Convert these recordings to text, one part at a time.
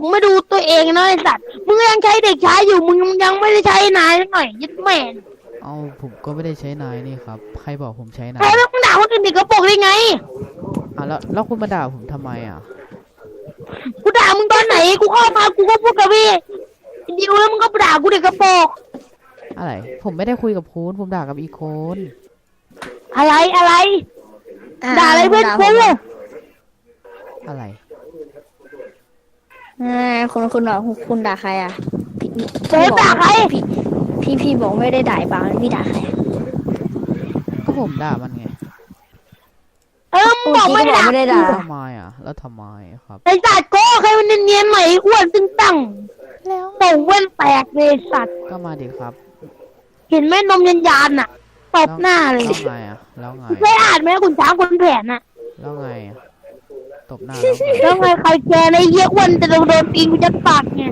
ผมไม่ดูตัวเองนะไอสัตว์ มึงยังใช้เด็กชายอยู่ มึงยังไม่ได้ใช้นายสักหน่อยยึดแม่นเอาผมก็ไม่ได้ใช้นายนี่ครับ ใครบอกผมใช้นาใครยแล้วมึงด่าคนอื่นเด็กกระโปรงได้ไง อะแล้วแล้วคุณมาด่าผมทำไมอะ กูด่ามึงตอนไหน กูเข้ามากูก็พูดกับพี่ดิวแล้วมึงก็ด่ากูเด็กกระโปรงอะไร ผมไม่ได้คุยกับคุณ ผมด่ากับอีกคนอะไรอะไร ด่าอะไรเพื่อนกูอะไรเออ คุณคุณด่าคุณด่าใครอะพี่เจ๊ด่าใครพี่พี่พี่บอกไม่ได้ด่าไอ้บางพี่ด่าใครอะก็ผมด่ามันไงเออมึงบอกไม่ได้ด่าไม่ได้ด่าทำไมอะ แล้วทำไมครับไอสัตว์โก้ใครมันเนียนๆหน่อยอ้วนตึงตั้งแล้วตงเว้นแตกเลยสัตว์ก็มาดิครับ เห็นไหมนมยันยานๆน่ะตบหน้าเลยแล้วไงอะแล้วไงไม่อ่านไหมคุณช้างคุณแผนน่ะแล้วไงอะ ตบหน้าแล้วไงแล้วไงใครแกในเยี่ยอ้วนจะโดนโดนตีนกูจะปากไง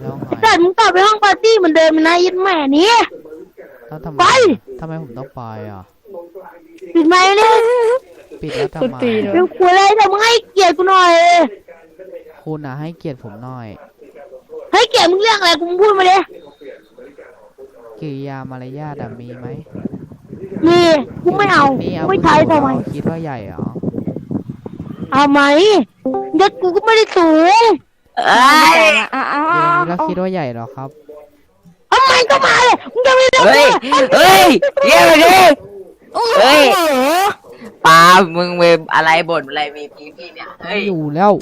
แล้วไงแต่มึงกลับไปห้องปาร์ตี้เหมือนเดิมนะยัดแม่นี้ แล้วทำไมไป ทำไมผมต้องไปอะ ปิดไมค์เนี่ยปิดแล้วทำคุณไมตีนอะเป็นคุยอะไรแต่มึงให้เกียรติกูหน่อย คุณอะให้เกียรติผมหน่อย ให้เกียรติมึงเรื่องอะไรกูมึงพูดมาเลยกิริยามารยาทอะมีไหม มีกูไม่เอานี่เอาไม่ใช้ทำไมเอาคิดว่าใหญ่เหรอเอาไหมยศกูก็ไม่ได้สูงเอ้ยอ้าวอ้าวเดี๋ยวอ้าวนี้เราคิดว่าใหญ่เหรอครับเอาไหมก็มาเลยมึงจะไม่ได้เฮ้ยเฮ้ยเยี่ยมเลยเฮ้ยปาล์มมึงเวมอะไรบ่นอะไรมีพี่พี่เนี่ยเฮ้ยอยู่แล้ว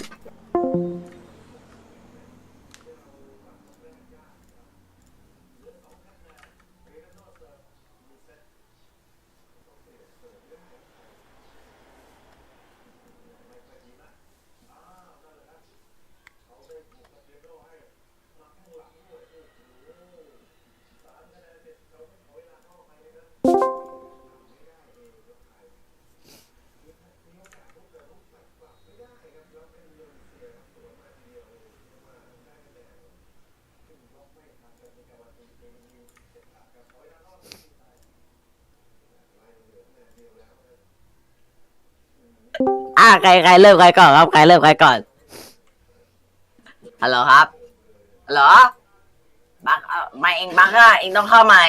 ใครใครเริ่มใครก่อนครับใครเริ่มใครก่อนฮัลโหลครับฮัลโหลบักเอาไม่เองบักอะเองต้องเข้าใหม่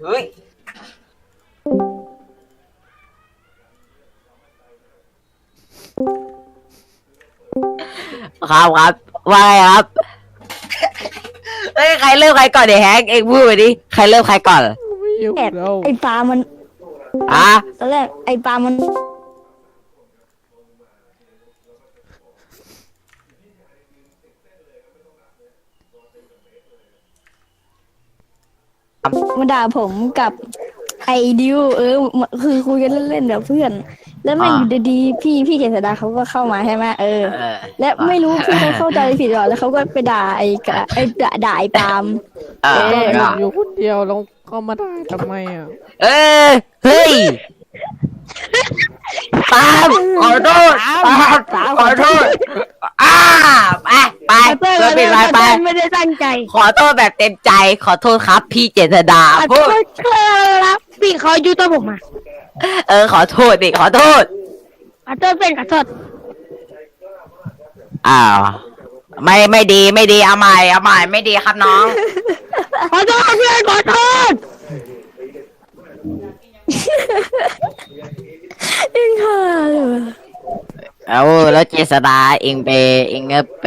เฮ้ยครับครับว่าไงครับเฮ้ยใครเริ่มใครก่อนเดี๋ยวแฮกเองพูดไปดิใครเริ่มใครก่อน ไม่อยู่แอบแล้ว ไอ้ปลามันอะ ตอนแรกไอ้ปลามัน มาด่าผมกับไอ้ดิวเออ คือคุยกันเล่นๆแบบเพื่อน แล้วแม่งอยู่ดีๆพี่พี่เจษดาเขาก็เข้ามาใช่ไหมเออเออ และไม่รู้พี่เขาเข้าใจผิดหรอแล้วเขาก็ไปด่าไอ้กะไอ้ด่าด่าไอ้ปาล์มเออเออผมอยู่คนเดียวแล้วก็มาได้ทำไมอะเออเฮ้ย ปาล์มขอโทษปาล์มขอโทษอ่าไปไปเพื่อนเพื่อนปิดไลน์ไป ไม่ได้ตั้งใจ ขอโทษแบบเต็มใจ ขอโทษครับ พี่เจษดาขอพูโทดษครับพี่เขาอยู่ตัวผมอะเออ ขอโทษดิขอโทษขอโทษเป็นขอโทษอ้าวไม่ไม่ดีไม่ดีเอาใหม่เอาใหม่ไม่ดีครับน้อง ขอโทษเพื่อนขอโทษ เอ็งห่าเลยวะเอาแล้วเจษดาเองไปเองก็ไป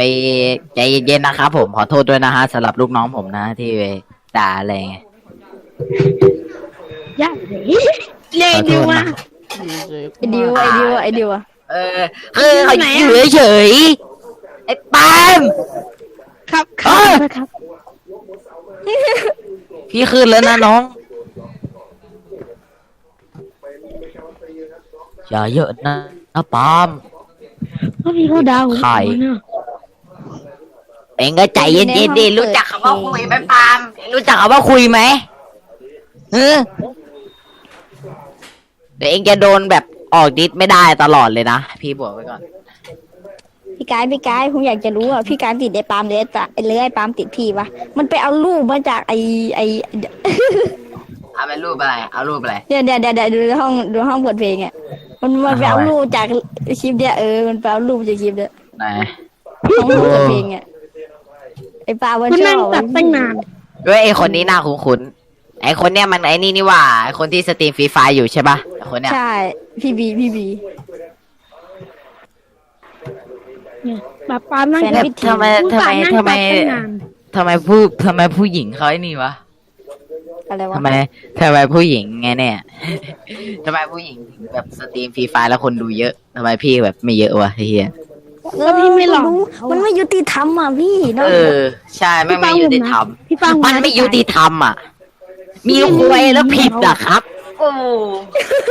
ใจเย็นๆนะครับผมขอโทษด้วยนะฮะสำหรับลูกน้องผมนะ ที่ไปด่าอะไรเงี้ยอย่าเลยเล่นดีว่าไอ้ดิวไอ้ดิวไอ้ดิวอะเออคือเขาไหนออะยู่เฉยๆไอ้ปาล์มครับคเอรับอครับ พี่คืนแล้วนะน้อง อย่าเยอะนะนะปาล์มก็พี่เขาดาวใครเองก็ใจเย็นๆดิรู้จักคำว่าคุยไหมปาล์มเองรู้จักคำว่าคุยไหมเออเดี๋ยวเองจะโดนแบบออกดิสไม่ได้ตลอดเลยนะ พี่บอกไว้ก่อน พี่กายพี่กายผมอยากจะรู้อะพี่กายติดไอ้ปาล์มเลยแต่เลยไอ้ปาล์มติดพี่วะมันไปเอารูปมาจากไอ้ไอ้เอาเป็นรูปอะไร เอารูปอะไร เดี๋ยวเดี๋ยวเดี๋ยวเดี๋ยวดูห้องดูห้องเปิดเพลงอะ มันมันไปเอารูปจากคลิปเนี่ยเออมันไปเอารูปจากคลิปเนี่ยไหนของรูปจากเพลงอะไอ้ปลาวันมันชนั่งอบตัดตั้งนานเว้ยไอคนนี้หน้าคุ้นๆไอคนเนี้ยมันไอนี่นี่หว่าไอคนที่สตรีมฟรีไฟอยู่ใช่ปะไอคนเนี้ยใช่พี่บีพี่บี เนี่ยแบบปาล์มนั่งแฟนตัดพิธีทำไมทำไมนั่งทำไมตัดตั้งนานทำไมผู้ทำไมผู้หญิงเขาไอ้นี่วะ อะไรวะทำไมทำไมผู้หญิงไงเนี่ยทำไมผู้หญิงถึงแบบสตรีมฟรีไฟแล้วคนดูเยอะทำไมพี่แบบไม่เยอะวะไอ้เฮียแล้วพี่ไม่หลอกมันไม่ยุติธรรมอะพี่เนาะเออ ใช่ไม่ไม่ยุติธรรมพี่ปังมันไม่ยุติธรรมอะ มีควยแล้วผิดอะครับ โอ้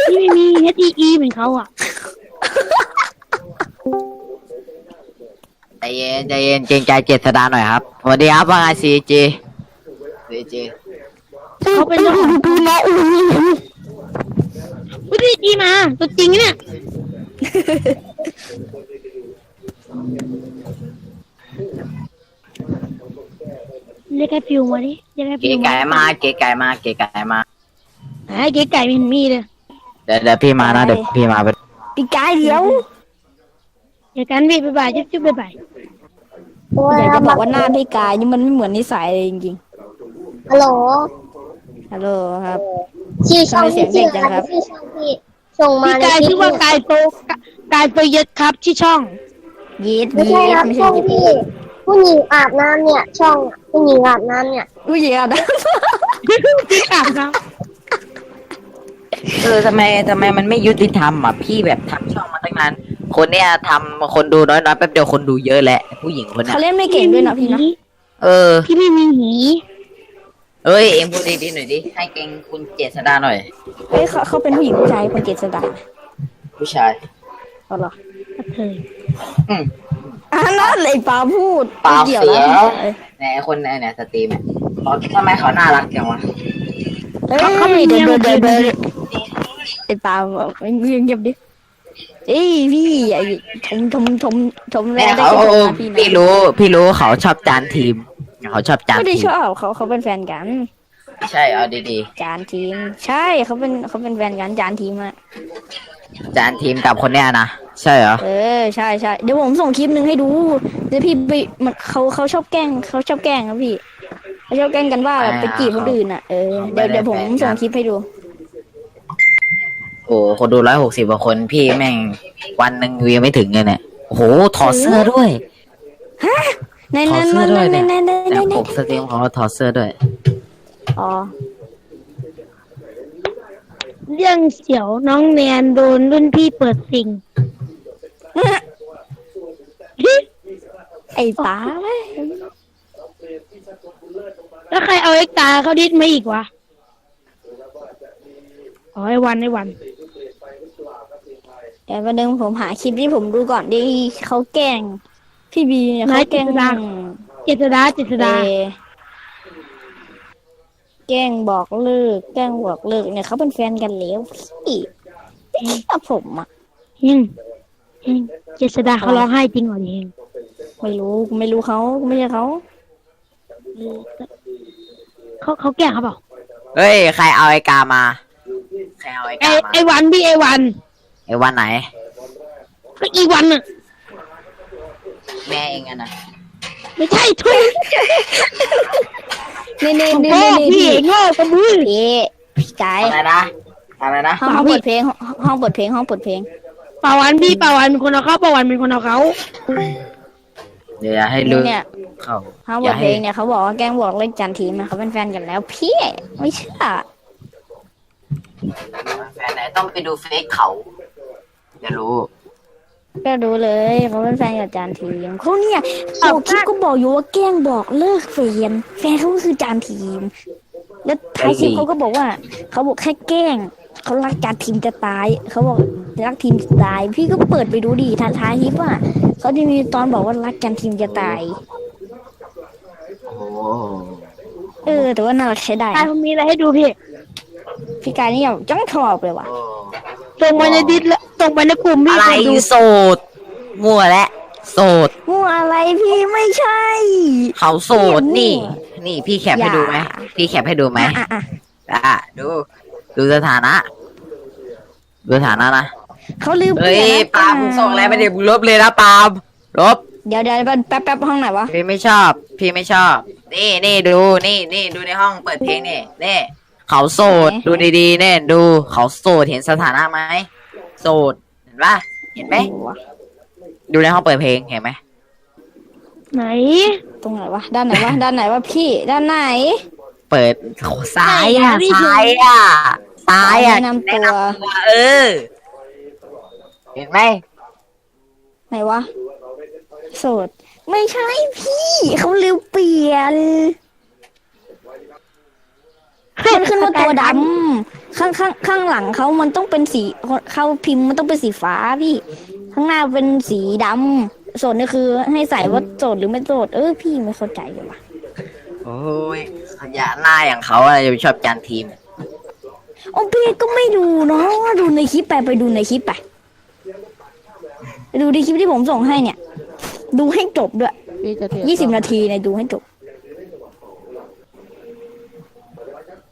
พี่ไม่มี H E E เหมือนเขาอะ ใจเย็นใจเย็นเกรงใจเจษดาหน่อยครับสวัสดีครับว่าไงซีจีซีจี เขาเป็นเจ้าของกูนะอู้หูพี่ดีมาตัวจริงเนี่ยเรียกไอ้ฟิวมาดิเรียกไอ้เก๋ฟิวไก่มาเก๋ไก่มาเก๋ไก่มาไอ้เก๋ไก่ไม่เห็นมีเลยเดี๋ยวเดี๋ยวพี่มานะเดี๋ยวพี่มาไปปีกายเดียวเดี๋ยวกันพี่บ๊ายบายจุ๊บจุ๊บบ๊ายบายอยากจะบอกว่าหน้าพี่กายนี่มันไม่เหมือนนิสัยเลยจริงฮัลโหลๆ ฮัลโหลครับ ชื่อช่องทำไมเสียที่งเด็ชื่กอจังครับอะไรชื่อช่องที่ส่งมาพี่ในกายคลิชื่ปอว่ากายโตกายโตเย็ดครับที่ช่องยีดไม่ยีใช่ดครับไม่ช่ใช่องยีดที่ผู้หญิงอาบน้ำเนี่ย ช่องผู้หญิงอาบน้ำเนี่ยผู้หญิงอะนะ พี่อาบน้เออทำไมทำไมมันไม่ยุติธรรมอะพี่แบบทำช่องมาตั้งนานคนเนี้ยทำคนดูน้อยๆแป๊บเดียวคนดูเยอะแหละผู้หญิงคนเนี้เขายเล่นไม่ำเก่งด้วยนะพี่นะเออ พี่ไม่มีหี เอ้ยเอ็งพูดดีๆหน่อยดิให้เก่งคุณเจษดาหน่อย เฮ้ยเขาเขาเป็นผู้หญิงผู้ชายคนเกศดาผู้ชาย เอาเหรอกระเทยอืม อะนั่นเลยปาพูดปาไม่เกี่ยวเสีแล้ยวไหนคนไหนเนี่ยสตรีมเนี่ยเขาทำไมเขาน่ารักจังวะเฮ้ยเดี๋ยวเดี๋ยวเดี๋ยวเดี๋ยวไอ้ปาบอกเงียบเงียบดิเอ้ยพี่ไอ้ชมชมชมชมแล้เนี่วยได้เขาชมนะพี่พี่นะรู้ พี่รู้เขาชอบจานทีม เขาชอบจานไม่ได้ทีชมอบเขาเขาเป็นแฟนกัน ใช่เอาดีจานทีม ใช่เขาเป็นเขาเป็นแฟนกันจานทีมอะๆจานทีมกับคนเนี้ยนะใช่เหรอเออใช่ใช่เดี๋ยวผมส่งคลิปหนึ่งให้ดูเดี๋ยวพี่ไปมันเขาเขาชอบแกล้งเขาชอบแกล้งครับพี่เขาชอบแกล้งกันว่าแบบไปจีบคนอื่นอะเออเดี๋ยวเดี๋ยวผมส่งคลิปให้ดู โอ้คนดูร้อยหกสิบกว่าคนพี่แม่งวันหนึ่งวิวไม่ถึงเลยเนี่ยโอ้โหถอดเสื้อด้วย ในถอในดเสื้อด้วยในเนี่ยในในในเนี่ยในผมสตรีมของเขาถอดเสื้อด้วย อ๋อเรื่องเสียวน้องแนนโดนรุ่นพี่เปิดสิ่ง ไอ้ตาแล้วใครเอาไอ้ตาเขาดิสมาอีกวะอ๋อไอ้วันไอ้วัน เดี๋ยววันหนึงผมหาคลิปที่ผมดูก่อนดิเขาแกล้ง พี่บีเนี่ยเขาแกล้งเจษดาเจษดาเออแกล้งบอกเลิก แกล้งบอกเลิกเนี่ยเขาเป็นแฟนกันแล้วพี่พี่กับผมอะ เฮงเฮงเจษดาเขาร้องไห้จริงเหรอเฮงไม่รู้ไม่รู้เขาไม่ใช่เขาเออเขาเขาแกล้งเขาเปล่าเฮ้ย ใครเอาไอ้กามา ใครเอาไอ้ไอ้กามา ไอ้วันพี่ไอ้วันไอ้วันไหน ก็อีวันน่ะ แม่เองอะนะไม่ใช่ทุยนี่นี่ของนี่พ่อนี่พี่พี่โง่กระบือพี่พี่กายอะไรนะอะไรนะห้องห้องเปิดเพลงห้องห้องเปิดเพลงห้องเปิดเพลงป่าวันพี่ป่าวันเป็นคนเอาเขาป่าวันเป็นคนเอาเขาเดี๋ยวอย่าให้ลืมเนี่ยเข้าห้องอเปิย่าดเพให้ลงเนี่ยเขาบอกว่าแกล้งบอกเลิกจันทีมาเขาเป็นแฟนกันแล้วพี่ไม่เชื่อแฟนไหนต้องไปดูเฟซเขาจะรู้ ก็ดูเลยเขาเป็นแฟนกับจานทีมเขาเนี่ยเขาคลิปก็บอกอยู่ว่าแกล้งบอกเลิกแฟนแฟนเขาก็คือจานทีม แล้วท้ายคลิปเขาก็บอกว่าเขาบอกแค่แกล้งเขารักจานทีมจะตายเขาบอกรักทีมจะตาย พี่ก็เปิดไปดูดิท้ายท้ายคลิปอะเขาจะมีตอนบอกว่ารักจานทีมจะตาย โอ้โหเออ แต่ว่าน่ารักใช้ได้ตายนะผมมีอะไรให้ดูพี่พี่พี่กายนี่แบบจังชอบเลยว่ะโอ้ส่งไปในดิสแล้วส่ งไปในกลุ่มพี่อะไรไปดูโสดมั่วและโสดมั่วอะไรพี่ไม่ใช่ เขาโสดนี่ นี่พี่แคปให้ดูไหมอย่า พี่แคปให้ดูไหมอะอะอะดู ดูสถานะ ดูสถานะนะเขาลืมเปเฮ้ยลี่ยนปาล์มมึงส่งอะไรไปเดี๋ยวมึงลบเลยนะปาล์มลบ เดี๋ยวเดี๋ยวแป๊บแป๊บห้องไหนวะพี่ไม่ชอบ พี่ไม่ชอบ นี่นี่ดูนี่นี่ดูในห้องเปิดเพลงนี่นี่เขาโสดดูดีๆเนี่ยดูเขาโสดเห็นสถานะไหม โสดเห็นปะเห็นไหมดูในห้องเปิดเพลงเห็นไหมไหน ตรงไหนวะ ด้านไหนวะ ด้านไหนวะพี่ ด้านไหน เปิดซ้ายอะซ้ายอะซ้ายอะแนะนำตัวตัวเออ เห็นไหมไหนวะ โสด ไม่ใช่พี่ เขาลืมเปลี่ยนมันขึ้นว่าตัวดำ ข้างข้างข้างหลังเขามันต้องเป็นสีเขาพิมพ์มันต้องเป็นสีฟ้าพี่ ข้างหน้าเป็นสีดำโสดนี่คือให้ใส่ว่าโสดหรือไม่โสดเออพี่ไม่เข้าใจเลยวะโอ้ยขยะหน้าอย่างเขาอะไรจะไปชอบจานทีมโอ้พี่ก็ไม่ดูเนาะดูในคลิปไปไปดูในคลิปไปไปดูในคลิปที่ผมส่งให้เนี่ย ดูให้จบด้วยพี่จะเทยี่สิบนาทีเนี่ยดูให้จบ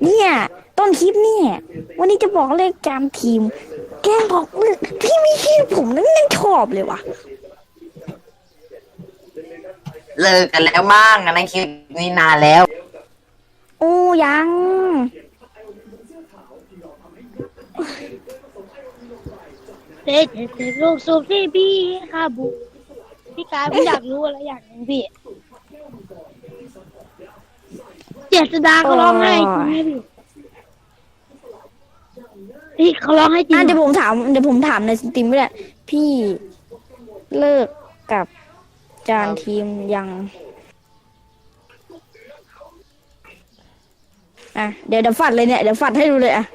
เนี่ย ต้ นคลิปเนี่ย วันนี้จะบอกเลขจามทีม แกล้งบอกเลขพี่ไม่คิดผมนั่นยังชอบเลยวะเลิกกันแล้วมั้งอันนั้นคลิปนี้นานแล้ว โอ้ยัง เด็กเด็กลูกสูบที่พี่คาบุ พี่กายผมอยากรู้อะไรอย่างหนึงพี่ เจษดาเขาร้องไห้จริงไหมพี่ พี่เขาร้องไห้จริงอะเหรเดี๋ยวอผมถามเดี๋ยวผมถามในสตรีมด้วยพี่เลิกกับจานทีมยังอะเดี๋ยวเดี๋ยวฟัดเลยเนี่ยเดี๋ยวฟัดให้ดูเลยอะ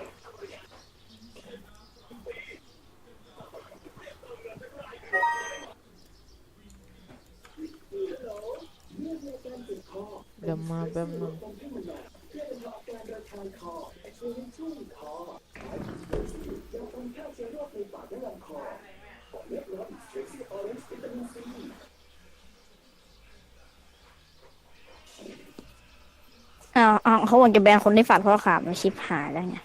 เดี๋ยวมาแป๊บนึง อ้าวอ้าว เขาหวังจะแบนคนที่ฝัดเพราะขามันชิปหายแล้วไง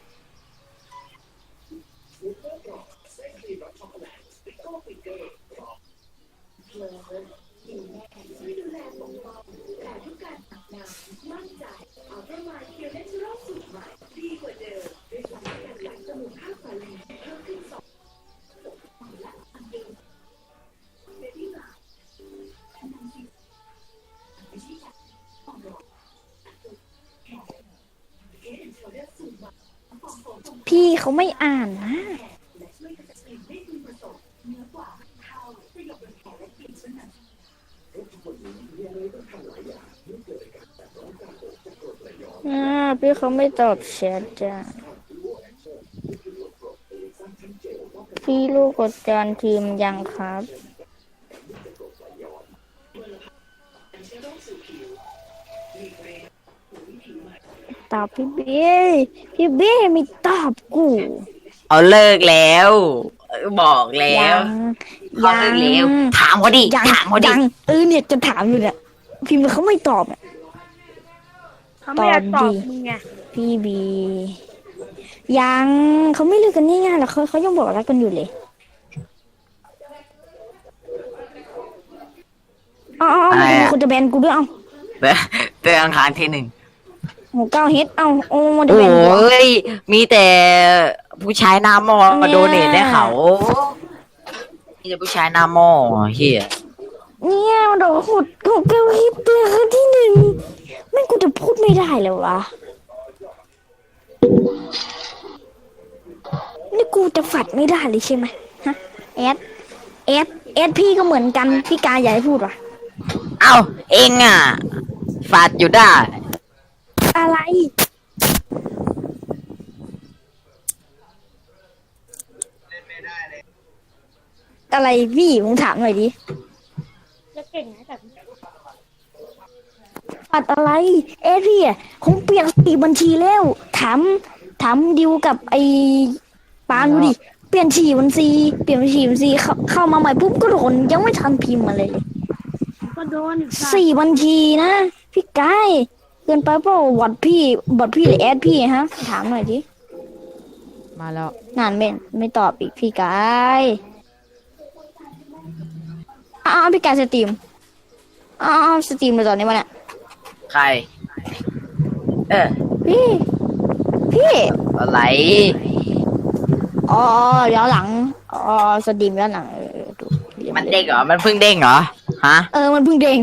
พี่ เขาไม่อ่านนะอ่าพี่เขาไม่ตอบแชทจ้ะพี่ลูกกดจานทีมยังครับ ตอบพี่เบ้พี่เบ้ไม่ตอบกูเอาเลิกแล้วเออบอกแล้ยัวงเขาเลิกแล้วถามเขาดิยังถามเขาดิยังเออเนี่ยจะถามอยู่เนี่ยพิมพ์เขาไม่ตอบอะเขาไม่อยากตอบตอบดิมึงไงพี่บียังเขาไม่เลิกกันง่ายๆหรอกเขาเขายังบอกรักกันอยู่เลยอ๋ออ๋ออะไรมันมีอะคนจะแบนกูด้วยเอ้าเตือนเตือนอังคารที่หนึ่ง หมูเก้าเฮ็ดเอ้าโอ้มันจะโอแบนกู้ยมีแต่ผู้ชายหน้าหม้อมาโดเนทให้เขา มีแต่ผู้ชายหน้าหม้อเฮียเนี่ยมันโดนหดหมูเก้าเฮ็ดเตือนครั้งที่หนึ่งไม่งกูจะพูดไม่ได้เลยวะนี่กูจะฝัดไม่ได้เลยใช่ไหมฮะแอดแอดแอดพี่ก็เหมือนกันพี่กายอย่าให้พูดว่ะ เอ้า เองอะฟาดอยู่ได้ อะไรอะไรพี่ผมถามหน่อยดิจะเก่งนะแต่ปัดอะไร เอะพี่อะผมเปลี่ยนสีบัญชีแล้ว ถาม ถามดิวกับไอ้ปาล์มดูดิ เปลี่ยนฉี่บัญชี เปลี่ยนฉี่บัญชีเข้าเข้ามาใหม่ปุ๊บก็โดนยังไม่ทันพิมพ์มาเลยเลยก็โดนอีกสัตว์สี่บัญชีนะ พี่กาย เกินไปเปล่าบอดพี่บอดพี่หรือแอดพี่ฮะ ถามหน่อยดิมาแล้ว นานไม่ไม่ตอบอีกพี่กายอ้าวพี่กายสตรีมอ้าวสตรีมเลยตอนนี้วะเนี่ยใคร เออ พี่ พี่อะไร อ๋อย้อนหลังอ๋อสตรีมย้อนหลังเออดูมันเด้งเหรอ มันเพิ่งเด้งเหรอ ฮะ เออมันเพิ่งเด้ง